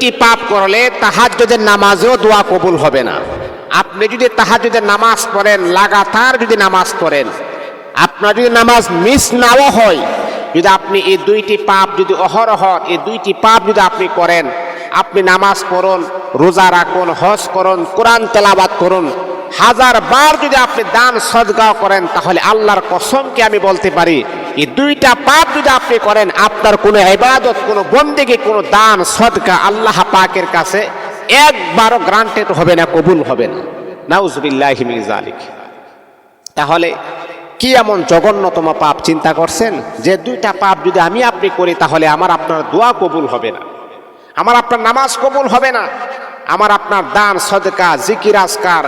দুইটি পাপ করলে তাহাজ্জুদের নামাজও দোয়া কবুল হবে না। আপনি যদি তাহাজ্জুদের নামাজ পড়েন, লাগাতার যদি নামাজ পড়েন, আপনার যদি নামাজ মিস নাও হয়, যদি আপনি এই দুইটি পাপ যদি অহরহ, এই দুইটি পাপ যদি আপনি করেন, আপনি নামাজ পড়ুন, রোজা রাখুন, হজ করুন, কোরআন তেলাবাদ করুন, হাজার বার যদি আপনি দান সদগাও করেন, তাহলে আল্লাহর কসমকে আমি বলতে পারি? এই দুইটা পাপ যদি আপনি করেন, আপনার কোনো ইবাদত, কোনো বন্দেগি, কোনো দান, সদকা আল্লাহ পাকের কাছে একবারও গ্রান্টেড হবে না, কবুল হবে না। নাউজবিল্লাহি মিন তাহলে কি এমন জঘন্যতম পাপ চিন্তা করছেন? যে দুইটা পাপ যদি আমি আপনি করি, তাহলে আমার আপনার দোয়া কবুল হবে না। আমার আপনার নামাজ কবুল হবে না। আমার আপনার দান, সদকা, জিকির, আজকার,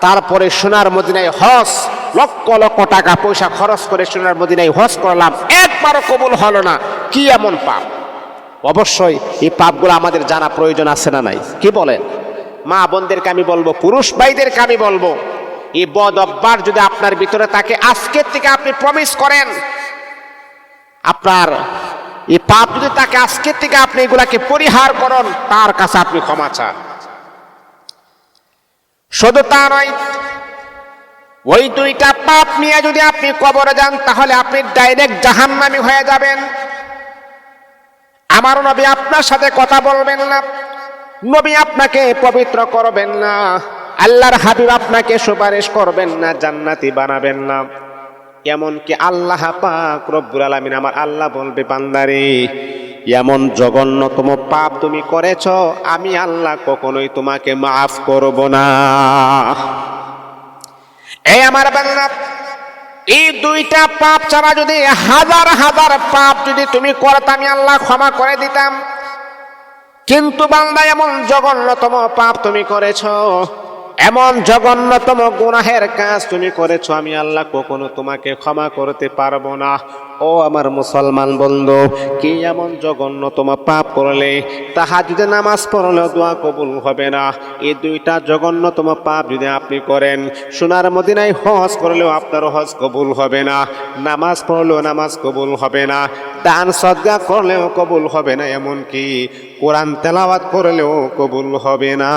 তারপরে সোনার মদিনায় হজ লক্ষ লক্ষ টাকা পয়সা খরচ করে সোনার মদিনায় হজ করলাম, একবারও কবুল হলো না। কি এমন পাপ? অবশ্যই এই পাপগুলো আমাদের জানা প্রয়োজন আছে না নাই? কি বলেন? মা বোনদেরকে আমি বলব, পুরুষ ভাইদেরকে আমি বলব, এই বদ অভ্যাস যদি আপনার ভিতরে থাকে, আজকের থেকে আপনি প্রমিস করেন, আপনার এই পাপ যদি তাকে আজকের থেকে আপনি এগুলাকে পরিহার করুন, তার কাছে আপনি ক্ষমা চান। শুধু তা নয় ওই দুইটা পাপ নিয়ে যদি আপনি কবরে যান, তাহলে আপনি ডাইরেক্ট জাহান্নামি হয়ে যাবেন। আমার নবী আপনার সাথে কথা বলবেন না। নবী আপনাকে পবিত্র করবেন না। আল্লাহর হাবিব আপনাকে সুপারিশ করবেন না, জান্নাতি বানাবেন না। এমনকি আল্লাহ পাক রব্বুল আলামিন আমার আল্লাহ বলবে, বান্দারে, এমন জঘন্যতম পাপ তুমি করেছ, আমি আল্লাহ কখনোই তোমাকে মাফ করব না। এই আমার বাংলা এই দুইটা পাপ ছাড়া যদি হাজার হাজার পাপ যদি তুমি করতাম আল্লাহ ক্ষমা করে দিতাম। কিন্তু বান্দা, এমন জঘন্যতম পাপ তুমি করেছ। এমন জঘন্যতম গুনাহের কাজ তুমি করেছ, আমি আল্লাহ কখনো তোমাকে ক্ষমা করতে পারব না। ও আমার মুসলমান বন্ধু, কি এমন জঘন্যতম পাপ করলে তাহা যদি নামাজ পড়লেও দোয়া কবুল হবে না। এই দুইটা জঘন্যতম পাপ যদি আপনি করেন, সোনার মদিনায় হজ করলেও আপনার হজ কবুল হবে না, নামাজ পড়লেও নামাজ কবুল হবে না, দান সদ্গা করলেও কবুল হবে না, এমনকি কোরআন তেলাওয়াত করলেও কবুল হবে না।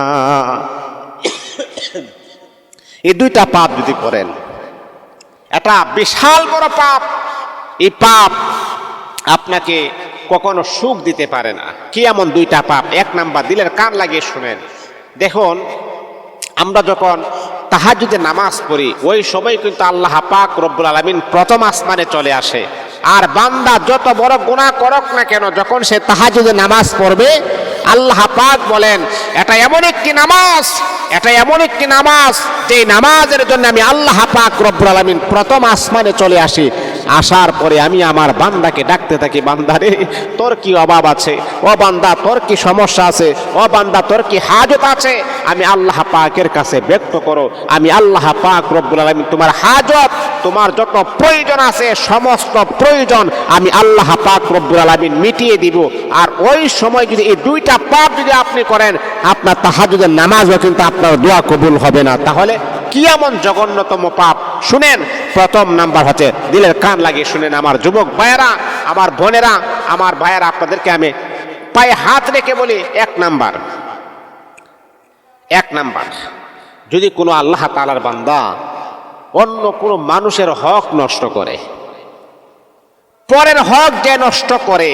এই দুইটা পাপ যদি করেন এটা বিশাল বড় পাপ, এই পাপ আপনাকে কখনো সুখ দিতে পারে না। কি এমন দুইটা পাপ? এক নাম্বার, দিলের কান লাগিয়ে শুনেন। দেখুন, আমরা যখন তাহাজুদে নামাজ পড়ি, ওই সময় কিন্তু আল্লাহ পাক রব্বুল আলমিন প্রথম আসমানে চলে আসে। আর বান্দা যত বড় গুণা করক না কেন, যখন সে তাহাজুদে নামাজ পড়বে আল্লাহ পাক বলেন, এটা এমন একটি নামাজ, এটা এমন একটি নামাজ যে নামাজের জন্য আমি আল্লাহ পাক রব্বুল আলমিন প্রথম আসমানে চলে আসি। আসার পরে আমি আমার বান্দাকে ডাকতে থাকি বান্দারে তোর কি অভাব আছে? ও বান্দা, তোর কি সমস্যা আছে? ও বান্দা, তোর কি হাজত আছে? আমি আল্লাহ পাকের কাছে ব্যক্ত করো, আমি আল্লাহ পাক রব্বুল আলমিন তোমার হাজত, তোমার যত প্রয়োজন আছে, সমস্ত প্রয়োজন আমি আল্লাহ পাক রব্বুল আলমিন মিটিয়ে দিব। আর ওই সময় যদি এই দুইটা পাপ যদি আপনি করেন, আপনার তাহাজুদের নামাজও কিন্তু আপনার দোয়া কবুল হবে না। তাহলে কি এমন জঘন্যতম পাপ। শুনেন, প্রথম নাম্বার হচ্ছে, দিলের কান লাগিয়ে শুনেন আমার যুবক ভাইয়েরা, আমার বোনেরা, আমার ভাইয়েরা, আপনাদেরকে আমি পায়ে হাত রেখে বলি, এক নাম্বার। এক নাম্বার, যদি কোনো আল্লাহ তালার বান্দা অন্য কোনো মানুষের হক নষ্ট করে, পরের হক যে নষ্ট করে,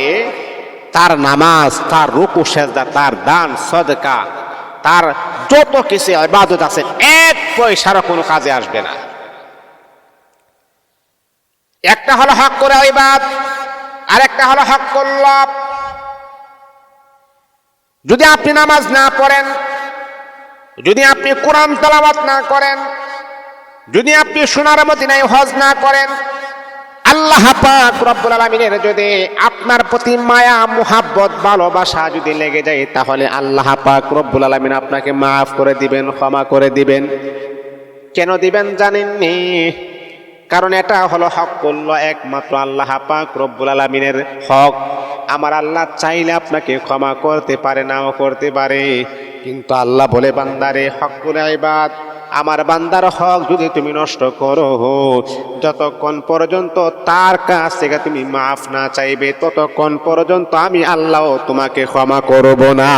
তার নামাজ, তার রুকু, সেজদা, তার দান, সদকা, তার যত কিছু ইবাদত আছে, এক পয়সারও কোনো কাজে আসবে না। একটা হলো হক করে ইবাদ আর একটা হলো হক করল যদি আপনি নামাজ না পড়েন, যদি আপনি কোরআন তালাবাত না করেন, যদি আপনি সোনার মদিনায় হজ না করেন আল্লাহ পাক রব্বুল আলমিনের যদি আপনার প্রতি মায়া, মোহাব্বত, ভালোবাসা যদি লেগে যায়, তাহলে আল্লাহ পাক রব্বুল আলমিন আপনাকে মাফ করে দিবেন, ক্ষমা করে দিবেন। কেন দিবেন জানেননি? কারণ এটা হলো হক করল একমাত্র আল্লাহ পাক রব্বুল আলমিনের হক। আমার আল্লাহ চাইলে আপনাকে ক্ষমা করতে পারে, নাও করতে পারে। কিন্তু আল্লাহ বলে, বান্দারে, হক করে আইবাদ আমার বান্দার হক যদি তুমি নষ্ট করো, যতক্ষণ পর্যন্ত তার কাছ থেকে তুমি মাফ না চাইবে, ততক্ষণ পর্যন্ত আমি আল্লাহ তোমাকে ক্ষমা করব না।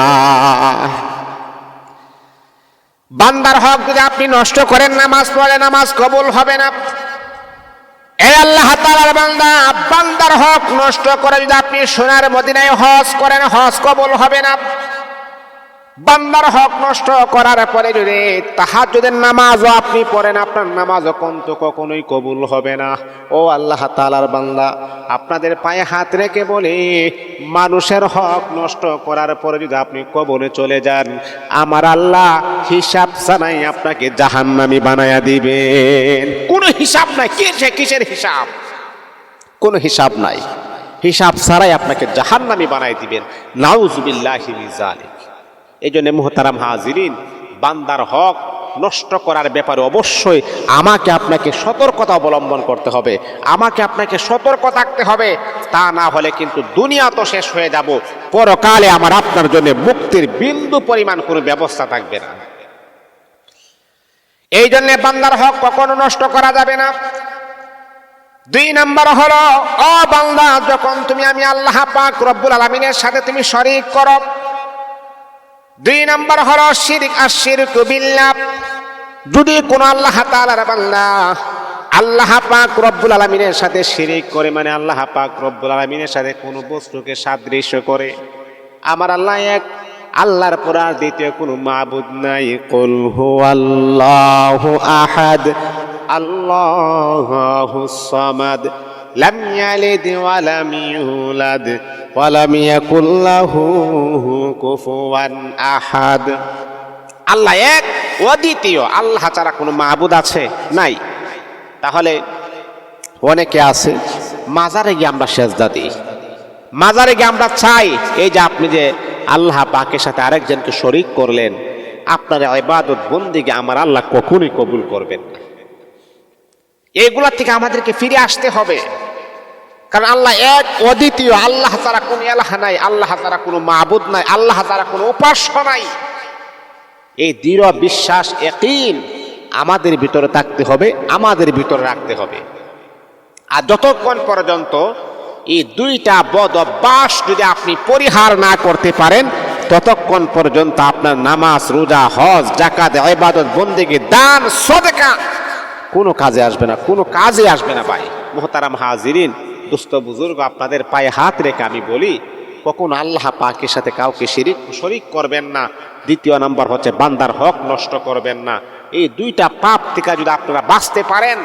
বান্দার হক যদি আপনি নষ্ট করেন, নামাজ পড়ে নামাজ কবুল হবে না। এই আল্লাহ তাআলার বান্দা, বান্দার হক নষ্ট করে যদি আপনি সোনার মদিনায় হজ করেন, হজ কবুল হবে না। বান্দার হক নষ্ট করার পরে যদি তাহার যদি নামাজও আপনি পড়েন, আপনার নামাজ কন্ত কখনোই কবুল হবে না। ও আল্লাহ তালার বান্দা, আপনাদের পায়ে হাত রেখে বলে, মানুষের হক নষ্ট করার পরে যদি আপনি কবলে চলে যান, আমার আল্লাহ হিসাব জানাই আপনাকে জাহান্নামি বানায়া দিবেন। কোনো হিসাব নাই কিসের কিসের হিসাব? কোনো হিসাব নাই। হিসাব ছাড়াই আপনাকে জাহান্নামি বানাই দিবেন। নাউজুবিল্লাহি জালিক এই জন্য মোহতারাম হাজিরিন, বান্দার হক নষ্ট করার ব্যাপারে অবশ্যই আমাকে আপনাকে সতর্কতা অবলম্বন করতে হবে। আমাকে আপনাকে সতর্ক থাকতে হবে। তা না হলে কিন্তু দুনিয়া তো শেষ হয়ে যাব। পরকালে আমার আপনার জন্য মুক্তির বিন্দু পরিমাণ কোনো ব্যবস্থা থাকবে না। এই জন্য বান্দার হক কখনো নষ্ট করা যাবে না। দুই নম্বর হলো ও বান্দা, যখন তুমি আমি আল্লাহ পাক রব্বুল আলমিনের সাথে তুমি শরিক করো দুই নাম্বার হলো শিরিক আর শিরক বিল্লাহ। যদি কোন আল্লাহ তাআলার বান্দা আল্লাহ পাক রব্বুল আলমিনের সাথে শিরিক করে মানে আল্লাহ পাক রব্বুল আলমিনের সাথে কোনো বস্তুকে সাদৃশ্য করে, আমার আল্লাহ এক, আল্লাহর পর আর দ্বিতীয় কোনো মাবুদ নাই। কুল হু আল্লাহু আহাদ, আল্লাহু সামাদ। ওয়া লাম ইউলাদ ওয়া লাম ইয়াকুল লাহু কুফুয়ান আহাদ আল্লাহ এক অদ্বিতীয় আল্লাহ ছাড়া কোনো মাবুদ আছে? নাই। তাহলে অনেকে আছে, মাজারে গিয়ে আমরা সেজদা দিই। মাজারে গিয়ে আমরা চাই, এই যে আপনি যে আল্লাহ পাকের সাথে আরেকজনকে শরিক করলেন, আপনার ইবাদত বন্দিকে আমার আল্লাহ কখনই কবুল করবেন না। এগুলা থেকে আমাদেরকে ফিরে আসতে হবে। কারণ আল্লাহ এক, অদ্বিতীয়। আল্লাহ তারা কোনো এলাহ নাই, আল্লাহ তারা কোনো মাহবুদ নাই, আল্লাহ তারা কোনো উপাস্য নাই। এই দৃঢ় বিশ্বাস একই আমাদের ভিতরে থাকতে হবে, আমাদের ভিতরে রাখতে হবে। আর যতক্ষণ পর্যন্ত এই দুইটা বদ অভ্যাস যদি আপনি পরিহার না করতে পারেন, ততক্ষণ পর্যন্ত আপনার নামাজ, রোজা, হজ জাকাত ইবাদত, বন্দেগী, দান, সদকা কোনো কাজে আসবে না, কোনো কাজে আসবে না ভাই। মোহতারাম হাজিরিন, দুস্থ বুজুর্গ, আপনাদের পায়ে হাত রেখে আমি বলি, কখন আল্লাহ পাকের সাথে কাউকে শিরিক শরিক করবেন না। দ্বিতীয় নাম্বার হচ্ছে বান্দার হক নষ্ট করবেন না। এই দুইটা পাপ থেকে যদি আপনারা বাঁচতে পারেন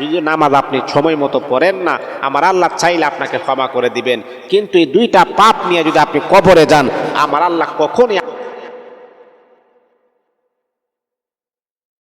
যদি নামাজ আপনি সময় মতো পড়েন না, আমার আল্লাহ চাইলে আপনাকে ক্ষমা করে দিবেন। কিন্তু এই দুইটা পাপ নিয়ে যদি আপনি কবরে যান, আমার আল্লাহ কখনই